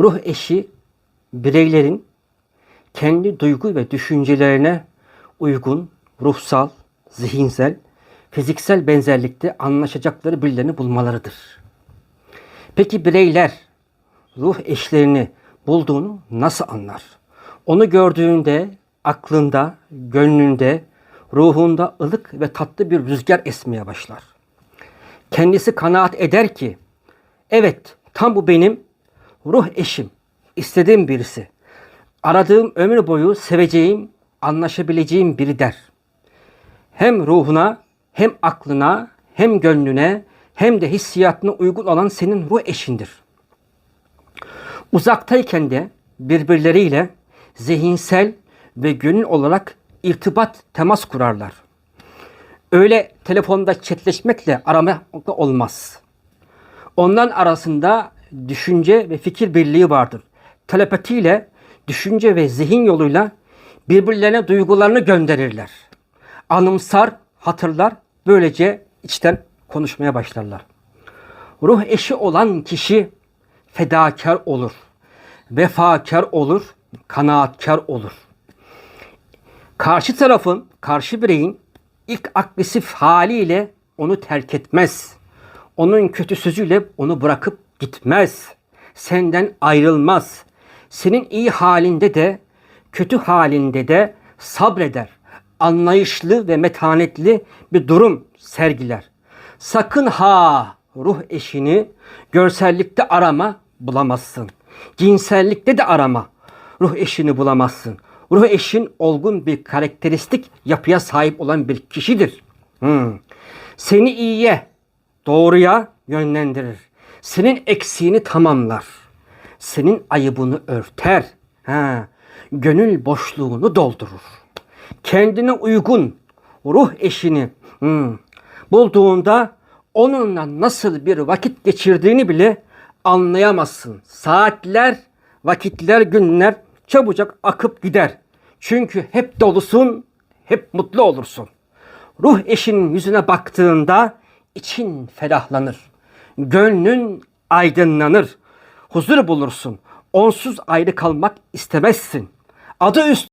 Ruh eşi bireylerin kendi duygu ve düşüncelerine uygun ruhsal, zihinsel, fiziksel benzerlikte anlaşacakları birilerini bulmalarıdır. Peki bireyler ruh eşlerini bulduğunu nasıl anlar? Onu gördüğünde aklında, gönlünde, ruhunda ılık ve tatlı bir rüzgar esmeye başlar. Kendisi kanaat eder ki evet tam bu benim ruh eşim, istediğim birisi. Aradığım ömür boyu seveceğim, anlaşabileceğim biri der. Hem ruhuna, hem aklına, hem gönlüne, hem de hissiyatına uygun olan senin ruh eşindir. Uzaktayken de birbirleriyle zihinsel ve gönül olarak irtibat, temas kurarlar. Öyle telefonda chatleşmekle aramakla olmaz. Onların arasında düşünce ve fikir birliği vardır. Telepatiyle, düşünce ve zihin yoluyla birbirlerine duygularını gönderirler. Anımsar, hatırlar, böylece içten konuşmaya başlarlar. Ruh eşi olan kişi fedakar olur, vefakar olur, kanaatkar olur. Karşı tarafın, karşı bireyin ilk agresif haliyle onu terk etmez. Onun kötü sözüyle onu bırakıp gitmez. Senden ayrılmaz. Senin iyi halinde de kötü halinde de sabreder. Anlayışlı ve metanetli bir durum sergiler. Sakın ha ruh eşini görsellikte arama bulamazsın. Cinsellikte de arama. Ruh eşini bulamazsın. Ruh eşin olgun bir karakteristik yapıya sahip olan bir kişidir. Hmm. Seni iyiye, doğruya yönlendirir. Senin eksiğini tamamlar. Senin ayıbını örter. Ha. Gönül boşluğunu doldurur. Kendine uygun ruh eşini hmm, bulduğunda onunla nasıl bir vakit geçirdiğini bile anlayamazsın. Saatler, vakitler, günler çabucak akıp gider. Çünkü hep dolusun, hep mutlu olursun. Ruh eşinin yüzüne baktığında için ferahlanır. Gönlün aydınlanır. Huzur bulursun. Onsuz ayrı kalmak istemezsin. Adı üstü